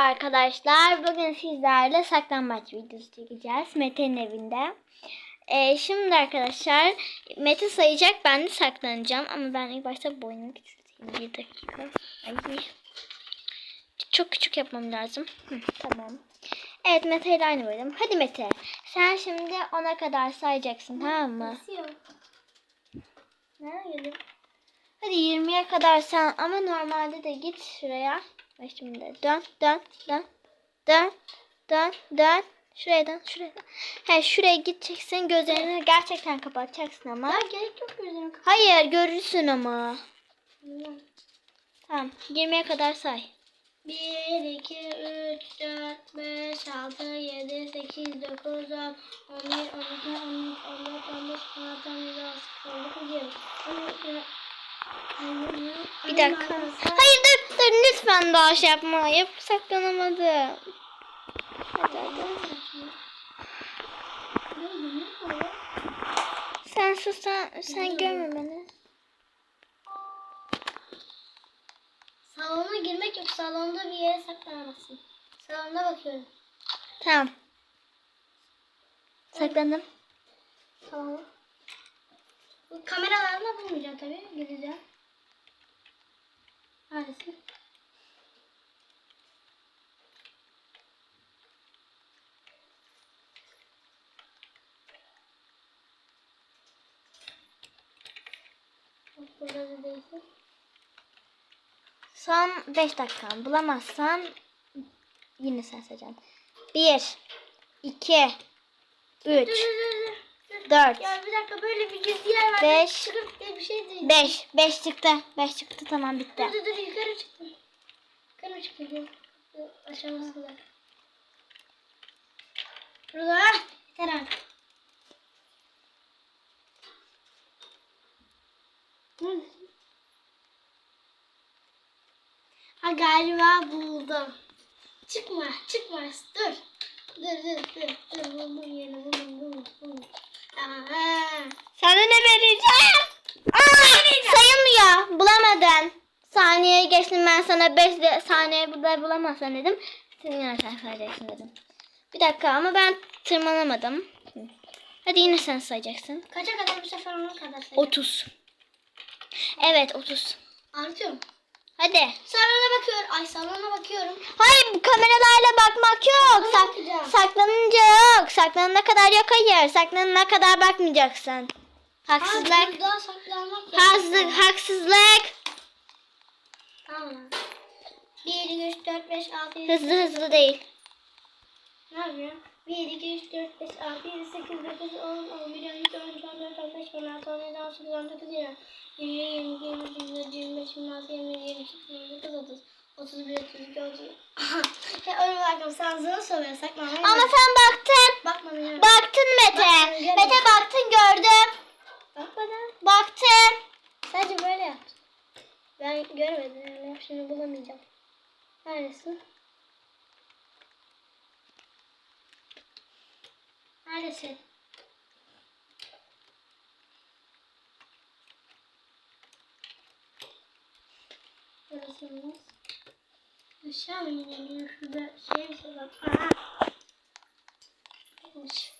Arkadaşlar bugün sizlerle saklambaç videosu çekeceğiz Mete'nin evinde. Ee, şimdi arkadaşlar Mete sayacak ben de saklanacağım ama ben ilk başta boynumu küçülteyim bir dakika. Ay. Çok küçük yapmam lazım. Hı, tamam. Evet Mete ile aynı boydum. Hadi Mete sen şimdi ona kadar sayacaksın tamam mı? Geliyor? Hadi 20'ye kadar sen ama normalde de git şuraya. Ve şimdi dön dön dön dön dön dön. Şuraya dön şuraya. He şuraya gideceksin gözlerini gerçekten kapatacaksın ama. Ya gerek yok gözlerimi kapat. Hayır görürsün ama. Tamam 20'ye kadar say. 1, 2, 3, 4, 5, 6, 7, 8, 9, 10, 11, 12, 13, 14, 15, 16, 17, 18, 19, 20. Bir dakika. Lütfen daha şey yapma. Yap saklanamadım. Hadi hadi. Sen sus sen, sen görme beni. Salona girmek yok. Salonda bir yere saklanamazsın. Salonda bakıyorum. Tamam. Saklandım. Tamam. Bu kameralarla bulmayacağım tabii. Gideceğim. Neredesin? Burada da değilsin. Son 5 dakikan. Bulamazsan yine sen sayacaksın. 1 2 3 Dur dur dur dur. dur. 4 Ya bir dakika böyle bir yer var. Beş. Çıkıp diye bir şey değil. 5 5 çıktı. 5 çıktı tamam bitti. Dur dur dur yukarı çıktım. Yukarı çıktım. Aşaması var. Burada. Yeter artık. Neredesin? Ha galiba buldum. Çıkma, çıkma. Dur. Dur, dur, dur. Dur, buldum yeri, buldum, buldum, buldum. Aa, Sana ne vereceğim? Aa, sayılmıyor. Bulamadın. Saniye geçtim ben sana 5 saniye burada bulamazsan dedim. Senin sen sayacaksın dedim. Bir dakika ama ben tırmanamadım. Hadi yine sen sayacaksın. kaça kadar bu sefer ona kadar sayacağım. 30. Evet 30. Artıyorum. Hadi. Salona bakıyorum. Ay salona bakıyorum. Hayır bu kameralarla bakmak yok. Sak- bakacağım? saklanınca yok. Saklanana kadar yok hayır. Saklanana kadar bakmayacaksın. Haksızlık. Ha, burada saklanmak. Haksızlık. Haksızlık. Tamam. 1, 2, 3, 4, 5, 6, 7, Hızlı hızlı değil. Ne yapıyorum? 1, 2, 3, 4, 5, 6, 7, 8, 9, 10, 11, 12, 13, 14, 15, 16, 17, 18, 19, 20, 20, 22, 23, 24, 25, 26, 27, 28, 29, 30, 31, 32, 33. Ya öyle bakma sen zor soruyor saklanmayı. Ama sen baktın. Bakmadın ya. Baktın Mete. Bakmadım. Mete baktın gördüm. Bakmadın. Baktın. Sadece böyle yaptım. Ben görmedim yani şimdi bulamayacağım. Neredesin? Neredesin? Neredesin? Aşağı mı inelim? Şurada şey mi var? Aha. Neymiş?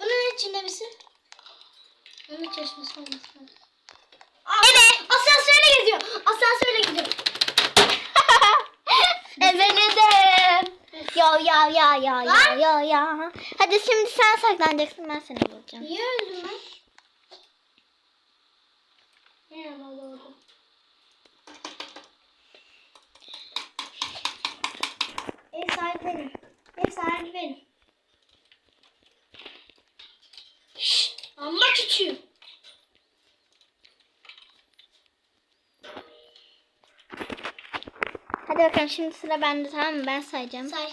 Bunun içinde misin? Onun çalışması olması lazım. Evet. Asansörle geziyor. Asansörle gidiyor. Ezeledim. Ya ya ya ya ya Lan. ya ya. Hadi şimdi sen saklanacaksın ben seni bulacağım. Niye öldüm ben? Yapalım oldu? Ev sahibi benim. Ev sahibi benim. Şşş. Amma küçüğüm. Hadi bakalım şimdi sıra bende tamam mı? Ben sayacağım. Say.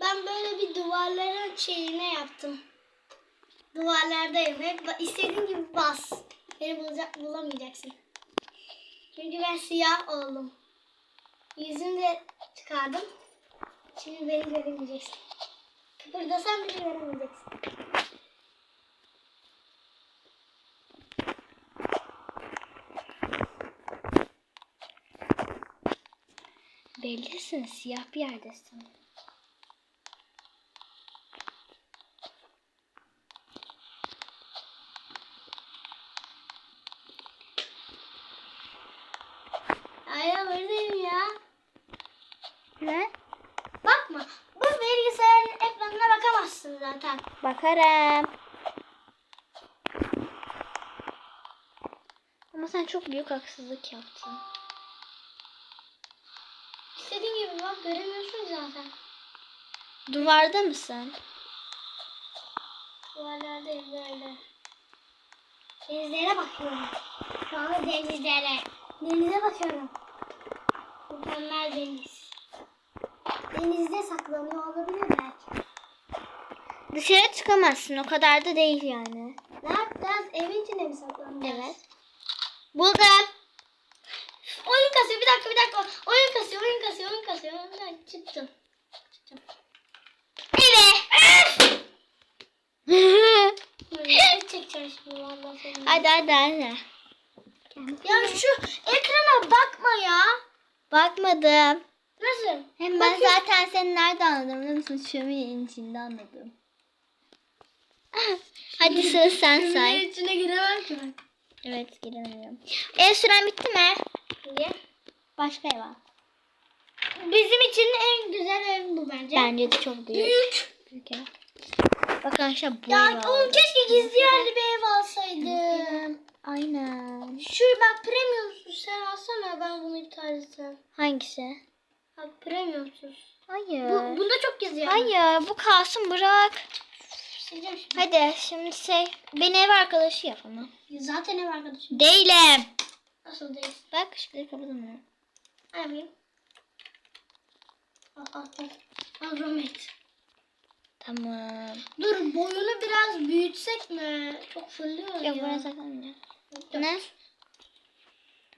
Ben böyle bir duvarların şeyine yaptım. Duvarlardayım. Hep istediğin gibi bas. Beni bulacak, bulamayacaksın. Çünkü ben siyah oldum. Yüzümü de çıkardım. Şimdi beni göremeyeceksin. Kıpırdasam bile göremeyeceksin. Bellisin siyah bir yerdesin. Ay ya buradayım ya. Ne? Bakma. Bu bilgisayarın ekranına bakamazsın zaten. Bakarım. Ama sen çok büyük haksızlık yaptın. İstediğin gibi bak göremiyorsun zaten. Duvarda mısın? Duvarlardayım böyle. Denizlere bakıyorum. Şu anda denizlere. Denize bakıyorum. Mükemmel deniz. Denizde saklanıyor olabilir belki. Dışarı çıkamazsın o kadar da değil yani. Ne yapacağız? Evin içinde mi saklanacağız? Evet. Buldum. Oyun kasıyor. Bir dakika bir dakika. Oyun kasıyor. Oyun kasıyor. Oyun kasıyor. Ben çıktım. Çıktım. Evet. Çekeceğim şimdi vallahi seni. hadi hadi hadi. Ya şu ekrana bakma ya. Bakmadım. Nasıl? Hem ben Bakıyorum. zaten seni nerede anladım biliyor musun? Şöminenin içinde anladım. Hadi sıra sen say. içine giremem ki ben. Evet giremiyorum. Ev süren bitti mi? Niye? Başka ev al. Bizim için en güzel ev bu bence. Bence de çok büyük. Büyük. Büyük ev. Bakın arkadaşlar bu Ya oğlum aldım. keşke gizli yerli bir ev alsaydım. Aynen. Şu bak premiumsuz sen alsana ben bunu iptal etsem. Hangisi? Bak premiumsuz. Hayır. Bu, bunda çok gizli yerli. Hayır bu kalsın bırak. Sileceğim şimdi. Hadi şimdi şey beni ev arkadaşı yap ama. Zaten ev arkadaşım. Değilim. Nasıl değil? Bak ışıkları kapatamıyorum. Ne yapayım? Al al al. Al Romet. Tamam. Dur boyunu biraz büyütsek mi? Çok fırlıyor Yok ya. buraya saklanmayacağım. Yok. Ne?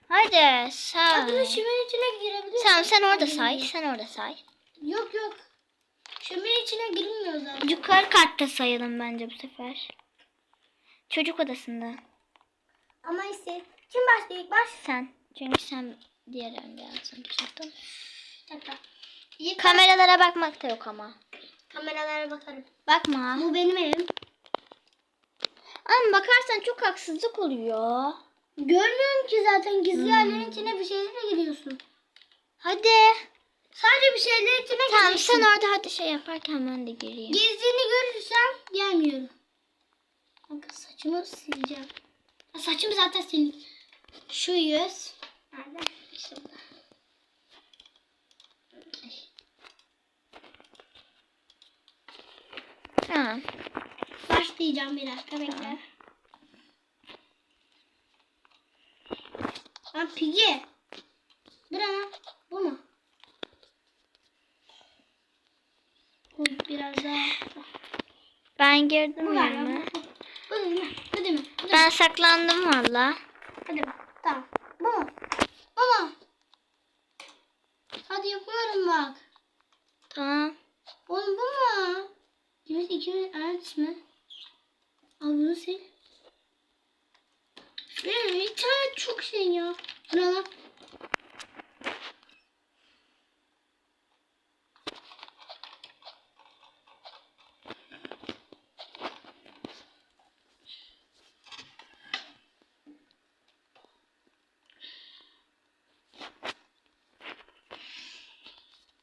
Hadi say. Adını şimin içine girebilir Tamam sen orada say. Sen orada say. Yok yok. Şimin içine girilmiyor zaten. Yukarı katta sayalım bence bu sefer. Çocuk odasında. Ama iste. Kim başlıyor ilk baş? Sen. Çünkü sen diğer önde yazdın. Dakika. İlk Kameralara bakmak da yok ama. kameralara bakarım. Bakma. Bu benim evim. Ama bakarsan çok haksızlık oluyor. Görmüyorum ki zaten gizli yerlerin içine bir şeylerle giriyorsun. Hadi. Sadece bir şeyler içine Tamam sen orada hadi şey yaparken ben de gireyim. Gezdiğini görürsem gelmiyorum. Bak saçımı sileceğim. Ha, Saçımı zaten sildim. Şu yüz. Nerede? Ay. Tamam. Başlayacağım bir dakika bekle. Lan Piggy. Bu ne lan? Bu mu? Biraz daha. Ben girdim yerime. Bu, mi? Bu değil mi? Ben saklandım valla. Hadi bak. Tamam. Bu mu? Bu mu? Hadi yapıyorum bak. Tamam. Oğlum bu mu? Evet ikimiz aynıs mi? Al bunu sil. Benim bir tane çok şey ya. Bu ne lan?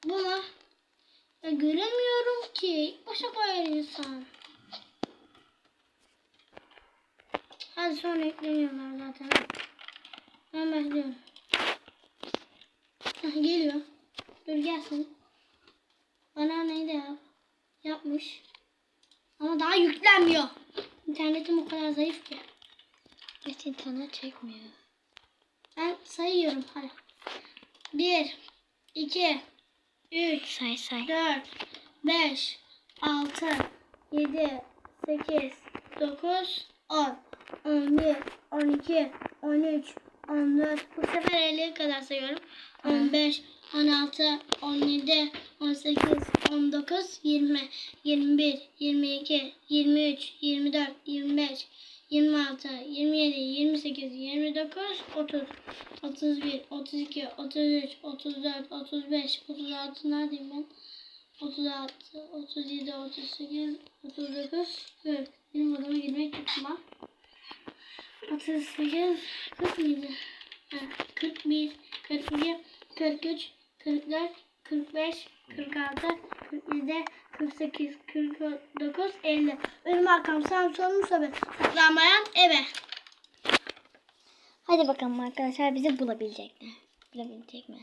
Bu mu? Ya göremiyorum ki. Başa insan. Hadi sonra ekleniyorlar zaten. Ben başlıyorum. Hah, geliyor. Dur gelsin. Bana neydi ya? Yapmış. Ama daha yüklenmiyor. İnternetim o kadar zayıf ki. Hiç internet çekmiyor. Ben sayıyorum. Hadi. 1, 2, 3, Say say. 4, 5, 6, 7, 8, 9, 10, 11, 12, 13, 14. Bu sefer 50'ye kadar sayıyorum. 15, 16, 17, 18, 19, 20, 21, 22, 23, 24, 25, 26, 27, 28, 29, 30, 31, 32, 33, 34, 35, 36 neredeyim ben? 36, 37, 38, 39, 40. Benim odama girmek tutma. 38, 40 mıydı? Ha, 41, 42, 43, 44, 45, 46, 47, 48, 49, 50. Benim arkam sağım solum sobe. Saklanmayan eve. Hadi bakalım arkadaşlar bizi bulabilecek mi? Bulabilecek mi?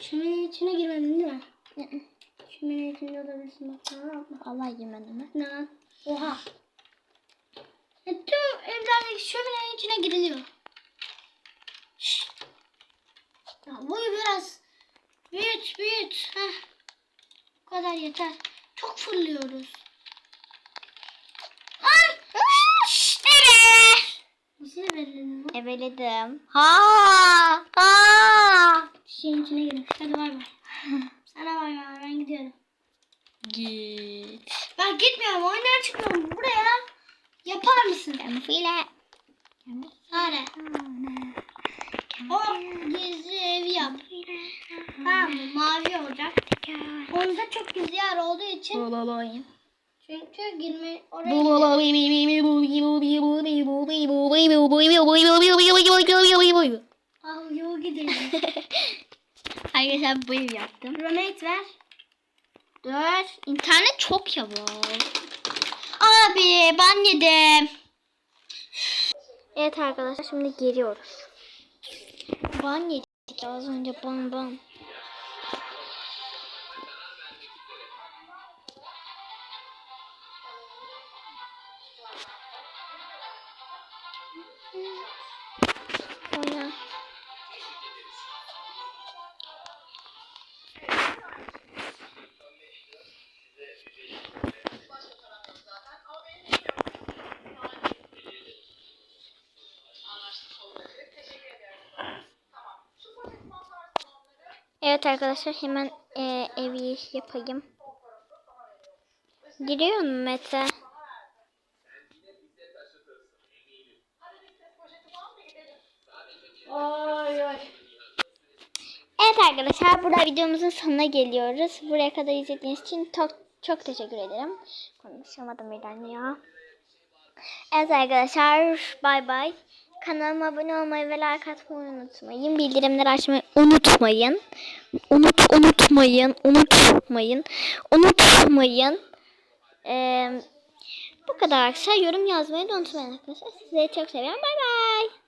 Şöminenin içine girmedin değil mi? Şöminenin içinde olabilirsin bak. Allah yemedim mi? Ne? Oha. Ya, tüm evlerdeki şöminenin içine giriliyor. Şşt. Ya boyu biraz büyüt büyüt. Heh. Bu kadar yeter. Çok fırlıyoruz. Lan! Bu? Ebeledim. Ha! Ha! Şeyin içine girin. Hadi bay bay. Sana bay bay ben gidiyorum. Git. Ben gitmiyorum oyundan çıkıyorum. Buraya yapar mısın? File. Sare. O gizli evi yap. Tamam mı? Mavi olacak. Onda çok gizli yer olduğu için çünkü girme oraya Ah yol gidelim. Arkadaşlar bu ev yaptım. Granate ver. Dur. İnternet çok yavaş. Abi ben yedim. Evet arkadaşlar şimdi geliyoruz. Ban yedik az önce ban ban. Evet arkadaşlar hemen e, evi yapayım. Giriyor mu Mete? Oy oy. Evet arkadaşlar burada videomuzun sonuna geliyoruz. Buraya kadar izlediğiniz için çok çok teşekkür ederim. Konuşamadım birden ya. Evet arkadaşlar bay bay. Kanalıma abone olmayı ve like atmayı unutmayın. Bildirimleri açmayı unutmayın. Unut unutmayın. Unutmayın. Unutmayın. Ee, bu kadar arkadaşlar. Yorum yazmayı da unutmayın arkadaşlar. Sizleri çok seviyorum. Bay bay.